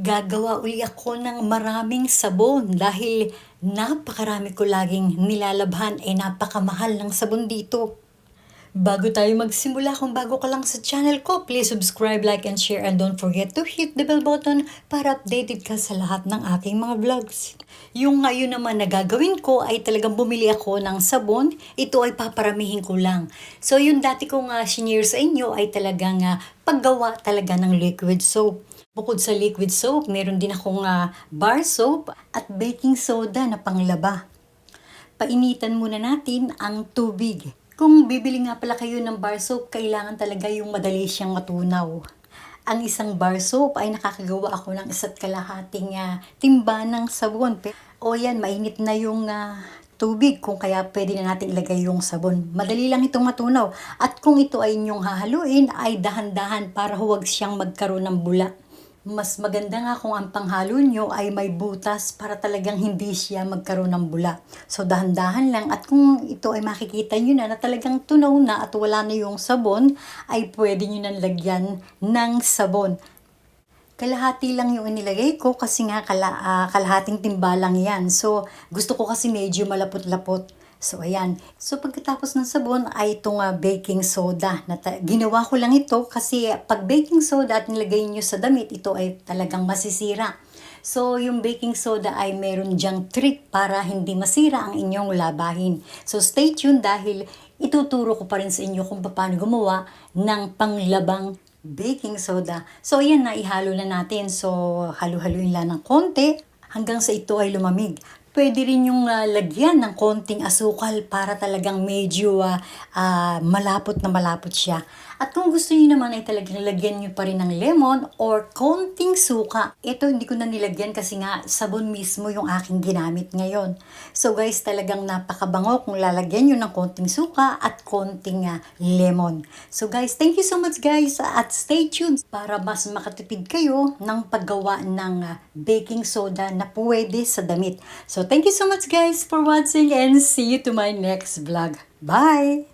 gagawa uli ako ng maraming sabon dahil napakarami ko laging nilalabhan ay napakamahal ng sabon dito. Bago tayo magsimula, kung bago ka lang sa channel ko, please subscribe, like, and share, and don't forget to hit the bell button para updated ka sa lahat ng aking mga vlogs. Yung ngayon naman na gagawin ko ay talagang bumili ako ng sabon. Ito ay paparamihin ko lang. So yung dati kong uh, shinare sa inyo ay talagang uh, paggawa talaga ng liquid soap. Bukod sa liquid soap, meron din akong uh, bar soap at baking soda na panglaba. Painitan muna natin ang tubig. Kung bibili nga pala kayo ng bar soap, kailangan talaga yung madali siyang matunaw. Ang isang bar soap ay nakakagawa ako ng isa't kalahating uh, timba ng sabon. O yan, mainit na yung uh, tubig kung kaya pwede na natin ilagay yung sabon. Madali lang itong matunaw. At kung ito ay inyong hahaluin, ay dahan-dahan para huwag siyang magkaroon ng bula. Mas maganda nga kung ang panghalo nyo ay may butas para talagang hindi siya magkaroon ng bula. So dahan-dahan lang at kung ito ay makikita nyo na na talagang tunaw na at wala na yung sabon, ay pwede nyo nang lagyan ng sabon. Kalahati lang yung inilagay ko kasi nga kala, uh, kalahating timba lang yan. So gusto ko kasi medyo malapot-lapot. So, ayan. So, pagkatapos ng sabon ay itong uh, baking soda. Na ginawa ko lang ito kasi pag baking soda at nilagay nyo sa damit, ito ay talagang masisira. So, yung baking soda ay meron diyang trick para hindi masira ang inyong labahin. So, stay tuned dahil ituturo ko pa rin sa inyo kung paano gumawa ng panglabang baking soda. So, ayan na, ihalo na natin. So, halo-haluin lang ng konti hanggang sa ito ay lumamig. Pwede rin yung uh, lagyan ng konting asukal para talagang medyo uh, uh, malapot na malapot siya. At kung gusto niyo naman ay talagang lagyan niyo pa rin ng lemon or konting suka. Ito hindi ko na nilagyan kasi nga sabon mismo yung aking ginamit ngayon. So guys, talagang napakabango kung lalagyan niyo ng konting suka at konting uh, lemon. So guys, thank you so much guys at stay tuned para mas makatipid kayo ng paggawa ng uh, baking soda na pwede sa damit. So thank you so much guys for watching and see you to my next vlog. Bye!